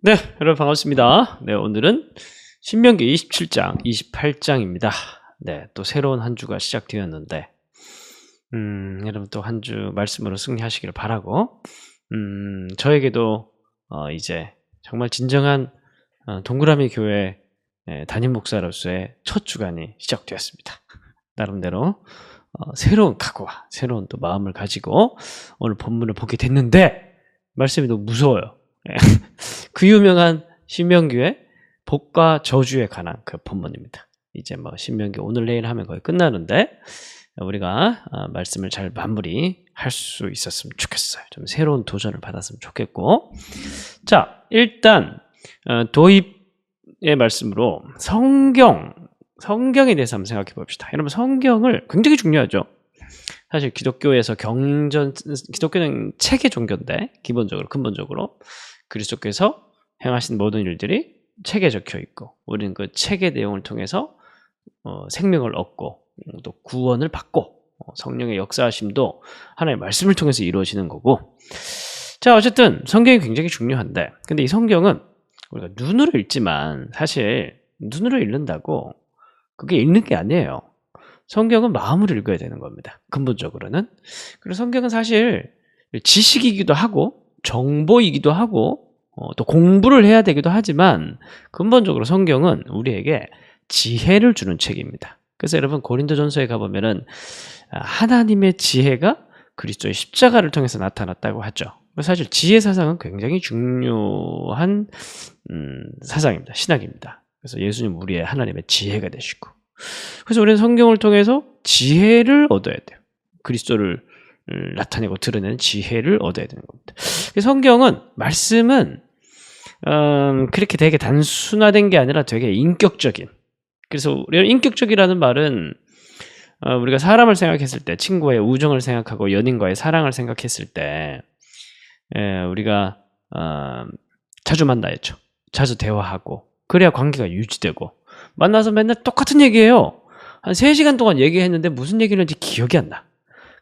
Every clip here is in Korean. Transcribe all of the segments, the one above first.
네, 여러분 반갑습니다. 네, 오늘은 신명기 27장, 28장입니다. 네, 또 새로운 한 주가 시작되었는데, 음, 여러분 또 한 주 말씀으로 승리하시기를 바라고, 음, 저에게도 어, 이제 정말 진정한 어, 동그라미 교회 예, 담임 목사로서의 첫 주간이 시작되었습니다. 나름대로 어, 새로운 각오와 새로운 또 마음을 가지고 오늘 본문을 보게 됐는데 말씀이 너무 무서워요. 예. 그 유명한 신명기의 복과 저주에 관한 그 본문입니다. 이제 뭐 신명기 오늘 내일 하면 거의 끝나는데 우리가 어, 말씀을 잘 마무리 할 수 있었으면 좋겠어요. 좀 새로운 도전을 받았으면 좋겠고 자 일단 어, 도입의 말씀으로 성경 성경에 대해서 한번 생각해 봅시다. 여러분 성경을 굉장히 중요하죠. 사실 기독교에서 경전 기독교는 책의 종교인데 기본적으로 근본적으로 그리스도께서 행하신 모든 일들이 책에 적혀 있고 우리는 그 책의 내용을 통해서 어, 생명을 얻고 음, 또 구원을 받고 어, 성령의 역사하심도 하나님의 말씀을 통해서 이루어지는 거고. 자 어쨌든 성경이 굉장히 중요한데 근데 이 성경은 우리가 눈으로 읽지만 사실 눈으로 읽는다고 그게 읽는 게 아니에요 성경은 마음으로 읽어야 되는 겁니다 근본적으로는 그리고 성경은 사실 지식이기도 하고 정보이기도 하고 어, 또 공부를 해야 되기도 하지만 근본적으로 성경은 우리에게 지혜를 주는 책입니다. 그래서 여러분 고린도전서에 가보면은 아, 하나님의 지혜가 그리스도의 십자가를 통해서 나타났다고 하죠. 사실 지혜 사상은 굉장히 중요한 음, 사상입니다. 신학입니다. 그래서 예수님 우리의 하나님의 지혜가 되시고 그래서 우리는 성경을 통해서 지혜를 얻어야 돼요. 그리스도를 나타내고 드러내는 지혜를 얻어야 되는 겁니다. 성경은 말씀은 음, 그렇게 되게 단순화된 게 아니라 되게 인격적인. 그래서 인격적이라는 말은 어, 우리가 사람을 생각했을 때, 친구의 우정을 생각하고 연인과의 사랑을 생각했을 때, 에, 우리가 어, 자주 만나야죠. 자주 대화하고 그래야 관계가 유지되고 만나서 맨날 똑같은 얘기해요. 한 3시간 동안 얘기했는데 무슨 얘기를 했는지 기억이 안 나.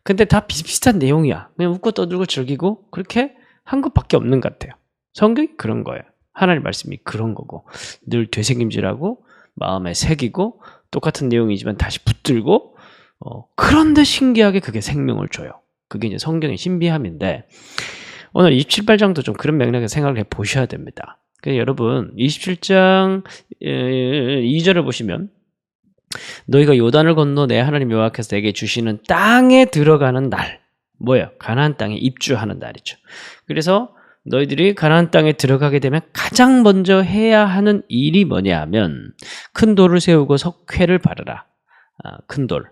근데 다 비슷비슷한 내용이야. 그냥 웃고 떠들고 즐기고 그렇게 한 것밖에 없는 것 같아요. 성경이 그런 거예요. 하나님 말씀이 그런 거고 늘 되새김질하고 마음에 새기고 똑같은 내용이지만 다시 붙들고 어, 그런데 신기하게 그게 생명을 줘요. 그게 이제 성경의 신비함인데 오늘 27장도 좀 그런 맥락에 생각을 해 보셔야 됩니다. 그래서 여러분 27장 2절을 보시면 너희가 요단을 건너 내 하나님 여호와께서 내게 주시는 땅에 들어가는 날 뭐예요? 가나안 땅에 입주하는 날이죠. 그래서 너희들이 가나안 땅에 들어가게 되면 가장 먼저 해야 하는 일이 뭐냐면 큰 돌을 세우고 석회를 바르라. 아, 큰 돌.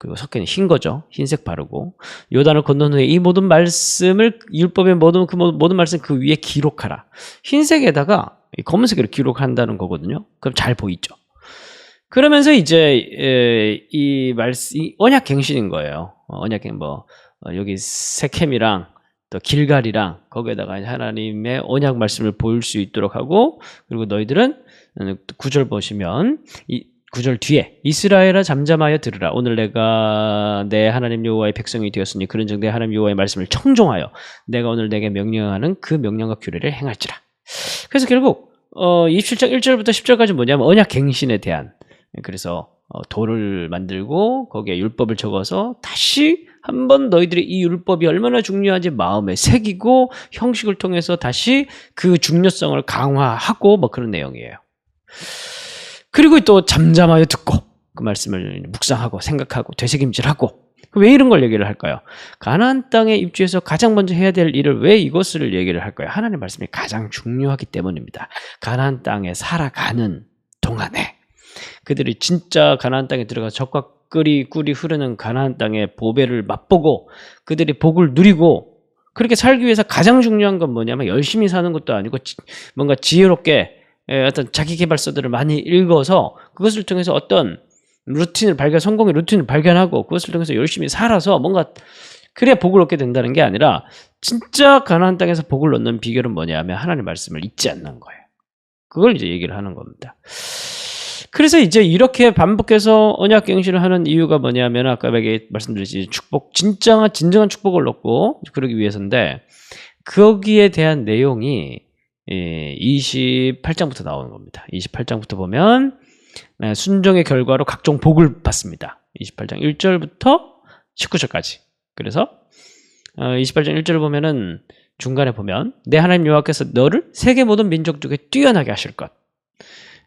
그리고 석회는 흰 거죠. 흰색 바르고 요단을 건넌 후에 이 모든 말씀을 율법의 모든 그 모든 말씀 그 위에 기록하라. 흰색에다가 검은색으로 기록한다는 거거든요. 그럼 잘 보이죠. 그러면서 이제 이 말씀 이 언약 갱신인 거예요. 어, 언약 갱뭐 어, 여기 세켐이랑 또 길갈이랑 거기에다가 하나님의 언약 말씀을 보일 수 있도록 하고 그리고 너희들은 구절 보시면 이 구절 뒤에 이스라엘아 잠잠하여 들으라 오늘 내가 내 하나님 여호와의 백성이 되었으니 그런즉 내 하나님 여호와의 말씀을 청종하여 내가 오늘 내게 명령하는 그 명령과 규례를 행할지라 그래서 결국 어 27장 1절부터 10절까지 뭐냐면 언약 갱신에 대한 그래서 어, 돌을 만들고 거기에 율법을 적어서 다시 한번 너희들의 이 율법이 얼마나 중요한지 마음에 새기고 형식을 통해서 다시 그 중요성을 강화하고 뭐 그런 내용이에요. 그리고 또 잠잠하여 듣고 그 말씀을 묵상하고 생각하고 되새김질하고 왜 이런 걸 얘기를 할까요? 가나안 땅에 입주해서 가장 먼저 해야 될 일을 왜 이것을 얘기를 할까요? 하나님 의 말씀이 가장 중요하기 때문입니다. 가나안 땅에 살아가는 동안에 그들이 진짜 가나안 땅에 들어가 적과 꿀이 꿀이 흐르는 가나안 땅의 보배를 맛보고 그들이 복을 누리고 그렇게 살기 위해서 가장 중요한 건 뭐냐면 열심히 사는 것도 아니고 뭔가 지혜롭게 어떤 자기 개발서들을 많이 읽어서 그것을 통해서 어떤 루틴을 발견 성공의 루틴을 발견하고 그것을 통해서 열심히 살아서 뭔가 그래야 복을 얻게 된다는 게 아니라 진짜 가나안 땅에서 복을 얻는 비결은 뭐냐면 하나님의 말씀을 잊지 않는 거예요. 그걸 이제 얘기를 하는 겁니다. 그래서 이제 이렇게 반복해서 언약 갱신을 하는 이유가 뭐냐면 아까 말씀드렸지 축복 진정한 진정한 축복을 얻고 그러기 위해서인데 거기에 대한 내용이 예, 28장부터 나오는 겁니다. 28장부터 보면 네, 순종의 결과로 각종 복을 받습니다. 28장 1절부터 19절까지. 그래서 어, 28장 1절을 보면은 중간에 보면 내 하나님 여호와께서 너를 세계 모든 민족 중에 뛰어나게 하실 것.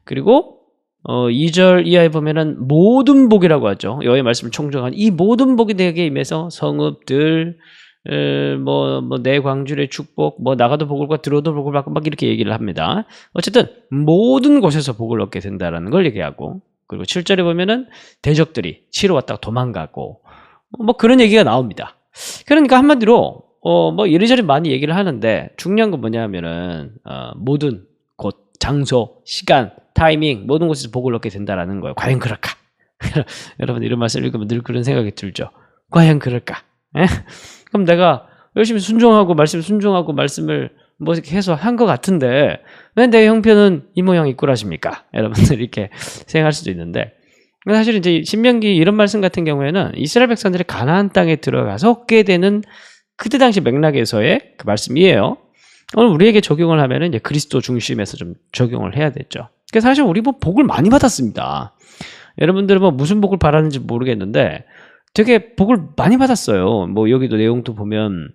그리고 어, 2절 이하에 보면은 모든 복이라고 하죠. 여호와의 말씀을 총정한 이 모든 복이 내게 임해서 성읍들 뭐, 뭐, 내 광주의 축복, 뭐, 나가도 복을 받고, 들어도 복을 받고, 막 이렇게 얘기를 합니다. 어쨌든, 모든 곳에서 복을 얻게 된다라는 걸 얘기하고, 그리고 7절에 보면은, 대적들이 치러 왔다가 도망가고, 뭐, 그런 얘기가 나옵니다. 그러니까 한마디로, 어, 뭐, 이리저리 많이 얘기를 하는데, 중요한 건 뭐냐 하면은, 어, 모든 곳, 장소, 시간, 타이밍, 모든 곳에서 복을 얻게 된다라는 거예요. 과연 그럴까? 여러분, 이런 말씀을 읽으면 늘 그런 생각이 들죠. 과연 그럴까? 에? 그럼 내가 열심히 순종하고 말씀 순종하고 말씀을 뭐 이렇게 해서 한 것 같은데 왜 내 형편은 이 모양 이 꼴하십니까? 여러분들 이렇게 생각할 수도 있는데 사실 이제 신명기 이런 말씀 같은 경우에는 이스라엘 백성들이 가나안 땅에 들어가서 얻게 되는 그때 당시 맥락에서의 그 말씀이에요. 오늘 우리에게 적용을 하면은 이제 그리스도 중심에서 좀 적용을 해야 되죠. 그래서 사실 우리 뭐 복을 많이 받았습니다. 여러분들은 뭐 무슨 복을 바라는지 모르겠는데 되게 복을 많이 받았어요. 뭐 여기도 내용도 보면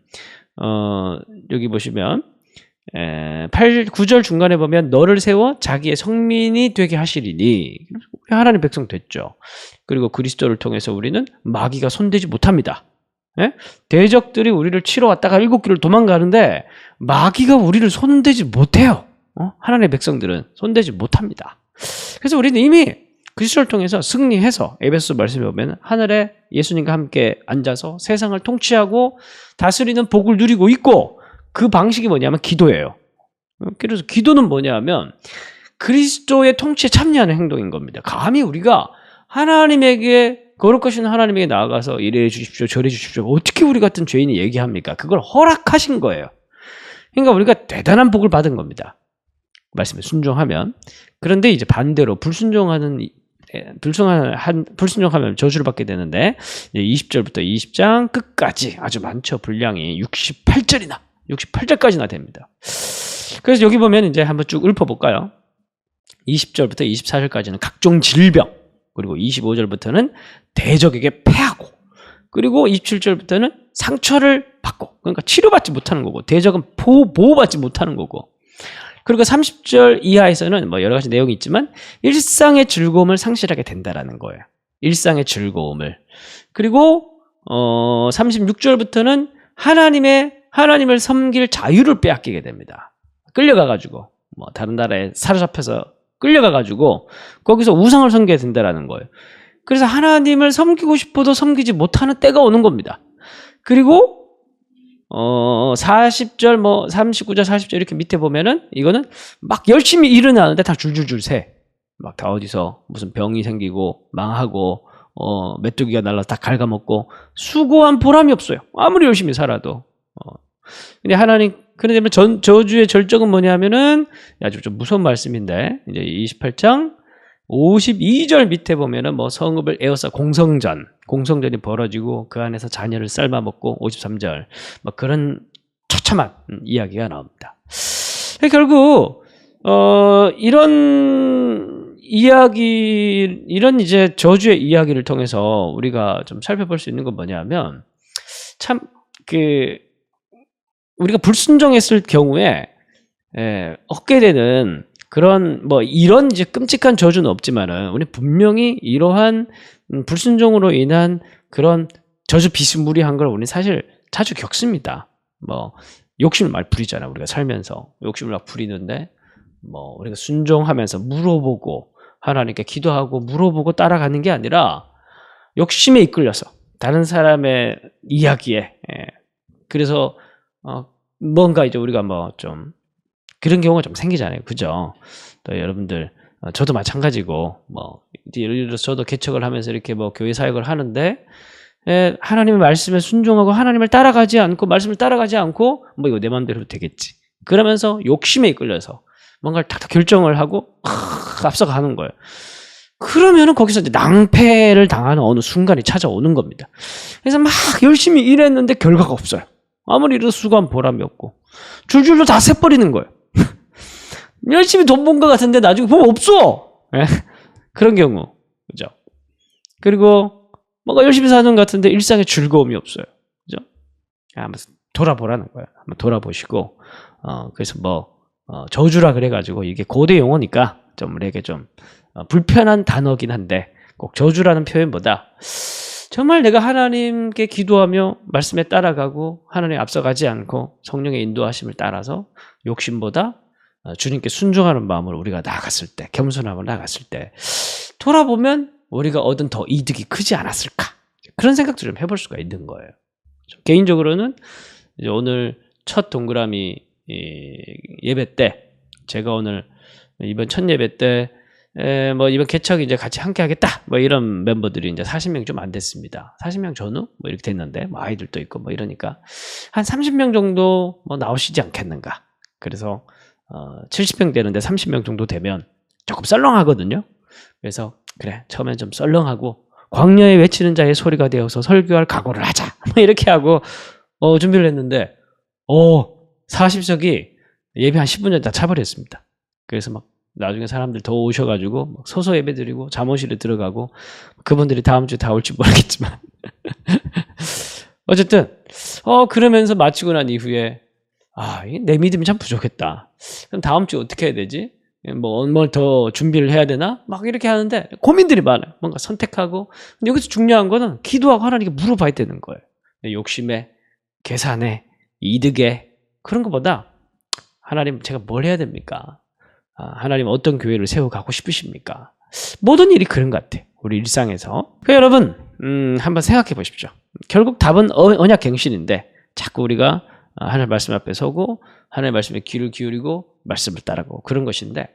어 여기 보시면 에, 8, 9절 중간에 보면 너를 세워 자기의 성민이 되게 하시리니 우리 하나님 백성 됐죠. 그리고 그리스도를 통해서 우리는 마귀가 손대지 못합니다. 예? 대적들이 우리를 치러 왔다가 일곱 길을 도망가는데 마귀가 우리를 손대지 못해요. 어? 하나님의 백성들은 손대지 못합니다. 그래서 우리는 이미 그리스도를 통해서 승리해서 에베소 말씀에 보면 하늘에 예수님과 함께 앉아서 세상을 통치하고 다스리는 복을 누리고 있고 그 방식이 뭐냐면 기도예요. 그래서 기도는 뭐냐면 그리스도의 통치에 참여하는 행동인 겁니다. 감히 우리가 하나님에게 거룩하신 하나님에게 나아가서 이래 주십시오, 저래 주십시오. 어떻게 우리 같은 죄인이 얘기합니까? 그걸 허락하신 거예요. 그러니까 우리가 대단한 복을 받은 겁니다. 말씀에 순종하면. 그런데 이제 반대로 불순종하는 불순한 불순종하면 저주를 받게 되는데 20절부터 20장 끝까지 아주 많죠 분량이 68절이나 68절까지나 됩니다. 그래서 여기 보면 이제 한번 쭉 읊어볼까요? 20절부터 24절까지는 각종 질병 그리고 25절부터는 대적에게 패하고 그리고 27절부터는 상처를 받고 그러니까 치료받지 못하는 거고 대적은 보호, 보호받지 못하는 거고 그리고 30절 이하에서는 뭐 여러 가지 내용이 있지만 일상의 즐거움을 상실하게 된다라는 거예요. 일상의 즐거움을. 그리고 어 36절부터는 하나님의 하나님을 섬길 자유를 빼앗기게 됩니다. 끌려가 가지고 뭐 다른 나라에 사로잡혀서 끌려가 가지고 거기서 우상을 섬겨야 된다라는 거예요. 그래서 하나님을 섬기고 싶어도 섬기지 못하는 때가 오는 겁니다. 그리고 어, 40절, 뭐, 39절, 40절 이렇게 밑에 보면은 이거는 막 열심히 일은 하는데 다 줄줄줄 새. 막 다 어디서 무슨 병이 생기고 망하고, 어, 메뚜기가 날라 다 갉아먹고 수고한 보람이 없어요. 아무리 열심히 살아도. 어. 근데 하나님, 그런데 전, 저주의 절정은 뭐냐면은 아주 좀 무서운 말씀인데, 이제 28장 52절 밑에 보면은 뭐 성읍을 에워싸 공성전, 공성전이 벌어지고 그 안에서 자녀를 삶아먹고 53절 뭐 그런 처참한 이야기가 나옵니다. 결국 어 이런 이야기 이런 이제 저주의 이야기를 통해서 우리가 좀 살펴볼 수 있는 건 뭐냐면 참 그 우리가 불순종했을 경우에 예, 얻게 되는 그런 뭐 이런 이제 끔찍한 저주는 없지만은 우리 분명히 이러한 음, 불순종으로 인한 그런 저주 비스무리한 걸 우리 사실 자주 겪습니다. 뭐 욕심을 말 부리잖아 우리가 살면서 욕심을 막 부리는데 뭐 우리가 순종하면서 물어보고 하나님께 기도하고 물어보고 따라가는 게 아니라 욕심에 이끌려서 다른 사람의 이야기에 예. 그래서 어 뭔가 이제 우리가 뭐 좀 그런 경우가 좀 생기잖아요. 그죠? 또 여러분들, 어, 저도 마찬가지고, 뭐, 예를 들어서 저도 개척을 하면서 이렇게 뭐 교회 사역을 하는데, 예, 하나님의 말씀에 순종하고 하나님을 따라가지 않고, 말씀을 따라가지 않고, 뭐 이거 내 마음대로 되겠지. 그러면서 욕심에 이끌려서 뭔가를 탁탁 결정을 하고, 하, 앞서가는 거예요. 그러면은 거기서 이제 낭패를 당하는 어느 순간이 찾아오는 겁니다. 그래서 막 열심히 일했는데 결과가 없어요. 아무리 이래도 수고한 보람이 없고. 줄줄로 다 새버리는 거예요. 열심히 돈 번 것 같은데 나중에 보면 없어. 예? 그런 경우, 그죠? 그리고 뭔가 열심히 사는 것 같은데 일상에 즐거움이 없어요. 그죠? 한번 돌아보라는 거예요. 한번 돌아보시고, 어, 그래서 뭐, 어, 저주라 그래가지고 이게 고대 용어니까 좀 우리에게 좀 어, 불편한 단어긴 한데 꼭 저주라는 표현보다 정말 내가 하나님께 기도하며 말씀에 따라가고 하나님 앞서가지 않고 성령의 인도하심을 따라서 욕심보다 어, 주님께 순종하는 마음으로 우리가 나갔을 때 겸손함을 나갔을 때 돌아보면 우리가 얻은 더 이득이 크지 않았을까 그런 생각도 좀 해볼 수가 있는 거예요. 개인적으로는 오늘 첫 동그라미 예배 때 제가 오늘 이번 첫 예배 때 뭐 이번 개척 이제 같이 함께 하겠다 뭐 이런 멤버들이 이제 40명 좀 안 됐습니다. 40명 전후 뭐 이렇게 됐는데 뭐 아이들도 있고 뭐 이러니까 한 30명 정도 뭐 나오시지 않겠는가. 그래서 어 70명 되는데 30명 정도 되면 조금 썰렁하거든요. 그래서 그래 처음엔 좀 썰렁하고 광야에 외치는 자의 소리가 되어서 설교할 각오를 하자 뭐 이렇게 하고 어 준비를 했는데 어 40석이 예배 한 10분 전에 다 차버렸습니다. 그래서 막 나중에 사람들 더 오셔가지고 소소 예배 드리고 잠옷실에 들어가고 그분들이 다음 주에 다 올지 모르겠지만 어쨌든 어 그러면서 마치고 난 이후에 아 내 믿음이 참 부족했다. 그럼 다음 주에 어떻게 해야 되지? 뭐 뭘 더 준비를 해야 되나? 막 이렇게 하는데 고민들이 많아요. 뭔가 선택하고 근데 여기서 중요한 거는 기도하고 하나님께 물어봐야 되는 거예요. 내 욕심에 계산에 이득에 그런 것보다 하나님 제가 뭘 해야 됩니까? 아, 하나님 어떤 교회를 세워가고 싶으십니까? 모든 일이 그런 것 같아요. 우리 일상에서. 그 여러분 음, 한번 생각해 보십시오. 결국 답은 어, 언약 갱신인데 자꾸 우리가 하나님 말씀 앞에 서고 하나님 말씀에 귀를 기울이고 말씀을 따르고 그런 것인데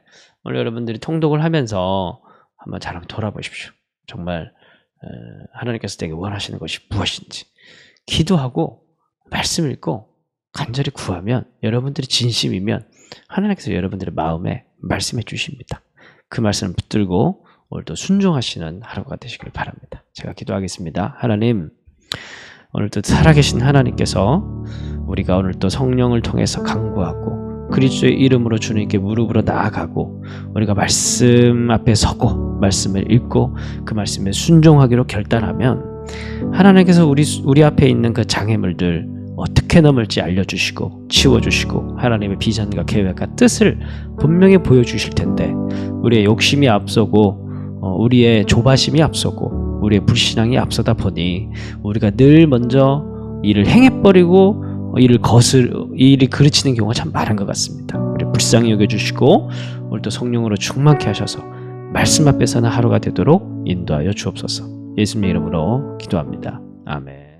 오늘 여러분들이 통독을 하면서 한번 잘 한번 돌아보십시오. 정말 하나님께서 내게 원하시는 것이 무엇인지 기도하고 말씀 읽고 간절히 구하면 여러분들이 진심이면 하나님께서 여러분들의 마음에 말씀해 주십니다. 그 말씀을 붙들고 오늘도 순종하시는 하루가 되시길 바랍니다. 제가 기도하겠습니다. 하나님 오늘도 살아계신 하나님께서 우리가 오늘 또 성령을 통해서 강구하고 그리스도의 이름으로 주님께 무릎으로 나아가고 우리가 말씀 앞에 서고 말씀을 읽고 그 말씀에 순종하기로 결단하면 하나님께서 우리 우리 앞에 있는 그 장애물들 어떻게 넘을지 알려주시고 치워주시고 하나님의 비전과 계획과 뜻을 분명히 보여주실 텐데 우리의 욕심이 앞서고 어, 우리의 조바심이 앞서고 우리의 불신앙이 앞서다 보니 우리가 늘 먼저 일을 행해버리고 일을 거슬 일이 그르치는 경우가 참 많은 것 같습니다. 우리 불쌍히 여겨주시고 오늘도 성령으로 충만케 하셔서 말씀 앞에 서는 하루가 되도록 인도하여 주옵소서. 예수님 이름으로 기도합니다. 아멘.